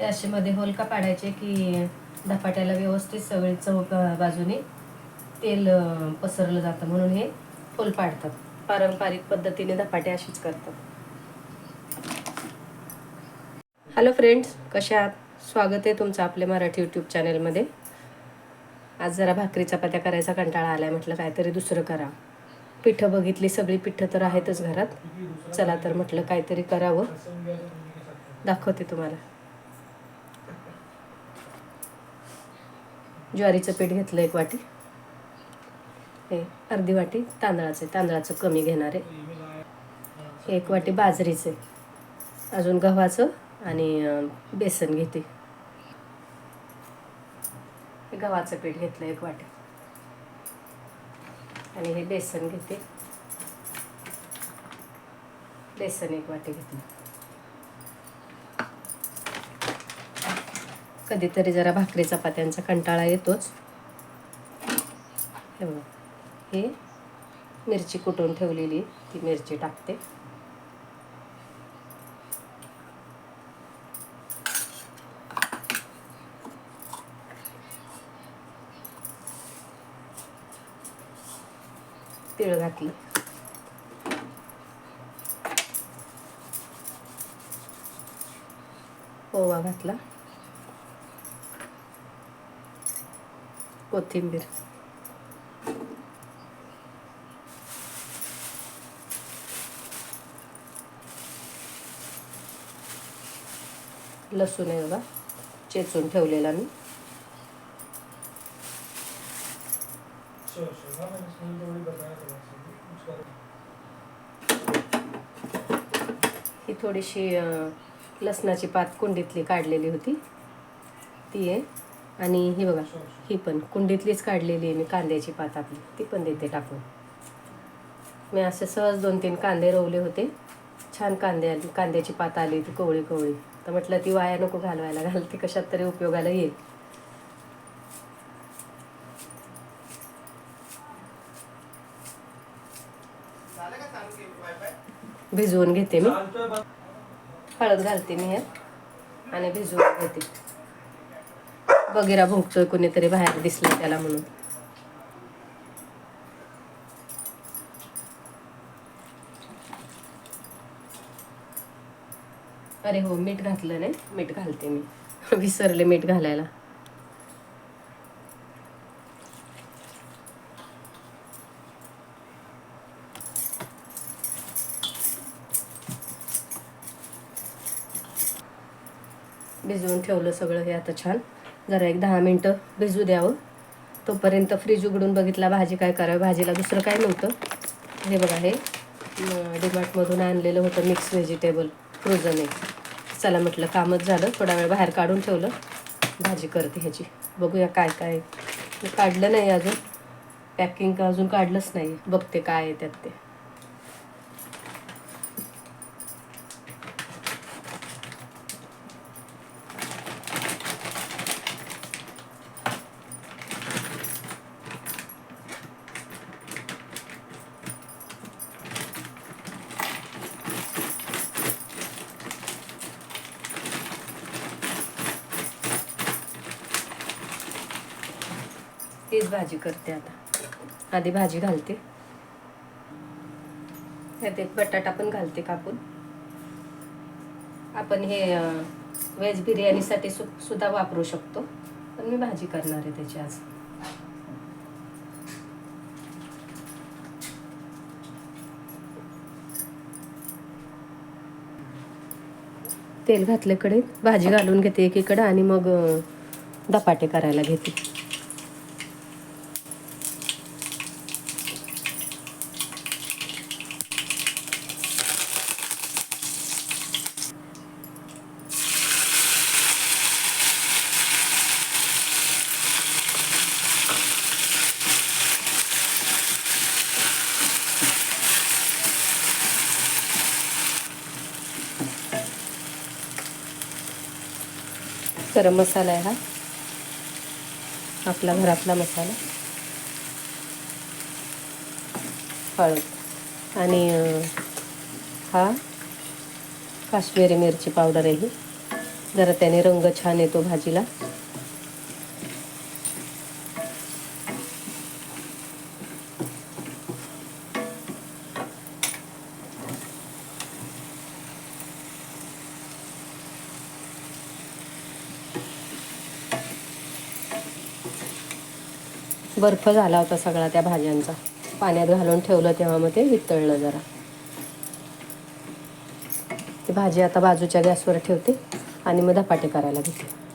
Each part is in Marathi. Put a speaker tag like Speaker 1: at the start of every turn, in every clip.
Speaker 1: ते असे मध्ये होलका पाडायचे की धपाट्याला व्यवस्थित सगळी चव बाजूने तेल पसरलं जातं. म्हणून हे होल पाडतात. पारंपरिक पद्धतीने धपाटे अशीच करतात. हॅलो फ्रेंड्स कशा आहात? स्वागत आहे तुमचं आपल्या मराठी यूट्यूब चॅनलमध्ये आज जरा भाकरी चपात्या करायचा कंटाळा आलाय म्हटलं काहीतरी दुसरं करा. पिठं बघितली सगळी पिठं तर आहेतच घरात. चला तर म्हटलं काहीतरी करावं. दाखवते तुम्हाला. ज्वारीचं पीठ घेतलं एक वाटी. हे अर्धी वाटी तांदळाचे तांदळाचं कमी घेणार आहे. हे एक वाटी बाजरीचे. अजून गव्हाचं आणि बेसन घेते. गव्हाचं पीठ घेतलं एक वाटी. आणि हे बेसन घेते. बेसन एक वाटी घेतलं कधीतरी जरा भाकरी चपात्यांचा कंटाळा येतोच. हे बघा. हे मिरची कुटून ठेवलेली ती मिरची टाकते. तीळ घातली. ओवा घातला. कोथिंबीर. लसूण आहे बघा चेचून ठेवलेला मी. ही थोडीशी लसणाची पात कुंडीतली काढलेली होती. ती आहे. आणि हे बघा ही पण कुंडीतलीच काढलेली आहे मी कांद्याची पात आपली. ती पण देते टाकून. मी असे सहज दोन तीन कांदे रोवले होते. छान कांदे आली कांद्याची पात आली ती कोवळी कोवळी. तर म्हटलं ती वाया नको घालवायला. घालते कशात तरी उपयोगाला येईल. भिजवून घेते मी. हळद घालते मी यात आणि भिजवून घेते. बगेरा भोगतोय कोणीतरी बाहेर दिसलं त्याला म्हणून. अरे हो मीठ घातलं नाही. मीठ घालते मी. विसरले मीठ घालायला. भिजवून ठेवलं सगळं हे आता छान. जरा एक दहा मिनटं भिजू द्यावं. तोपर्यंत फ्रीज उघडून बघितला भाजी काय करावी भाजीला दुसरं काय नव्हतं. हे बघा हे डिमार्टमधून आणलेलं होतं मिक्स व्हेजिटेबल फ्रोझन आहे चला म्हटलं कामच झालं थोडा वेळ बाहेर काढून ठेवलं. भाजी करते ह्याची. बघूया काय काय. आहे. काढलं नाही अजून. पॅकिंग अजून काढलंच नाही. बघते काय आहे त्यात ते. तीच भाजी करते आता. आधी भाजी घालते. त्यात बटाटा पण घालते कापून. आपण हे व्हेज बिर्याणीसाठी सु सुद्धा वापरू शकतो. पण मी भाजी करणार आहे त्याची आज. तेल घातल्याकडे भाजी घालून घेते एकीकडे आणि मग दपाटे धपाटे करायला घेते. गरम मसाला आहे हा. आपला घरातला मसाला. हळद. आणि हा काश्मीरी मिरची पावडर आहे जरा त्याने रंग छान येतो भाजीला. बर्फ झाला होता सगळा त्या भाज्यांचा. पाण्यात घालून ठेवलं तेव्हा मग ते वितळलं जरा. ती भाजी आता बाजूच्या गॅसवर ठेवते आणि मग धपाटे करायला घेते.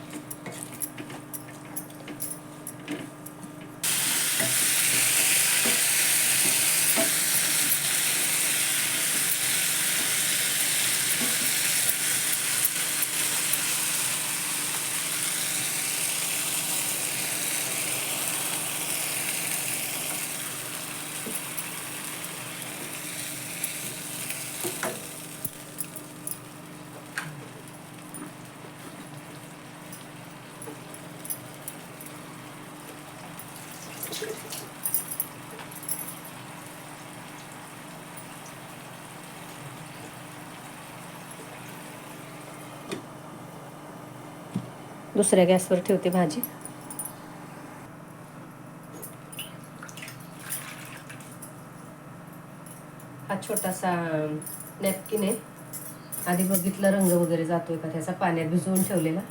Speaker 1: दुसऱ्या गॅसवर ठेवते भाजी. हा छोटासा नॅपकिन आहे. आधी बघितला रंग वगैरे जातोय का त्याचा पाण्यात भिजवून ठेवलेला.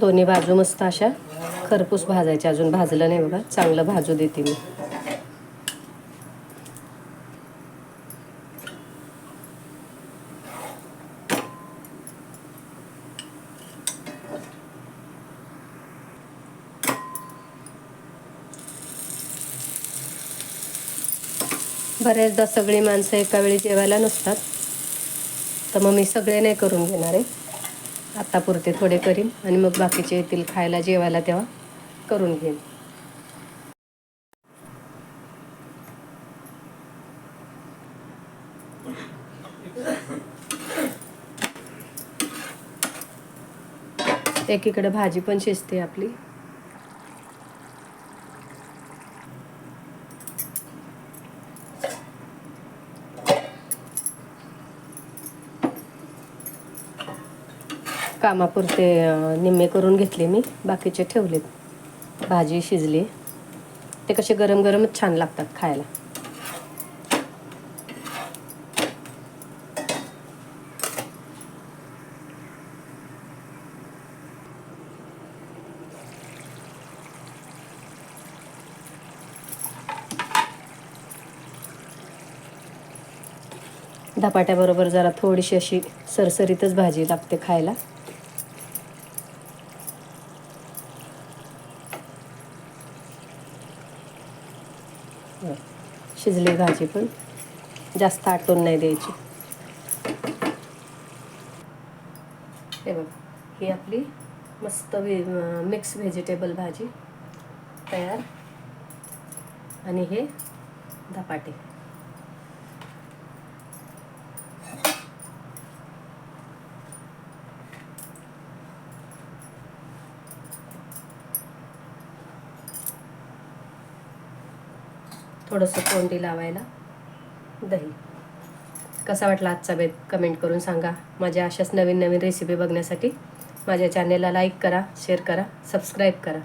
Speaker 1: दोन्ही बाजू मस्त अशा. खरपूस भाजायच्या अजून भाजलं नाही बघा. चांगलं भाजू देते मी. बऱ्याचदा सगळी माणसं एका वेळी जेवायला नसतात. तर मग मी सगळे नाही करून घेणार आहे. आत्तापुरते थोडे करीन आणि मग बाकीचे येतील खायला जेवायला तेव्हा करून घेईन. एकीकडे भाजी पण शिजते आपली. कामापुरते निम्मे करून घेतले मी. बाकीचे ठेवलेत. भाजी शिजली. ते कसे गरम गरमच छान लागतात खायला. धपाट्याबरोबर जरा थोडीशी अशी सरसरीतच भाजी लागते खायला. शिजली भाजी पण. जास्त आटून नाही द्यायची. हे बघ ही आपली मस्त व्हे मिक्स व्हेजिटेबल भाजी तयार. आणि हे धपाटे. थोडंसं तोंडी लावायला. दही. कसा वाटला आजचा बेत कमेंट करून सांगा. माझ्या अशाच नवीन नवीन रेसिपी बघण्यासाठी माझ्या चॅनेलला लाईक करा शेअर करा सबस्क्राईब करा.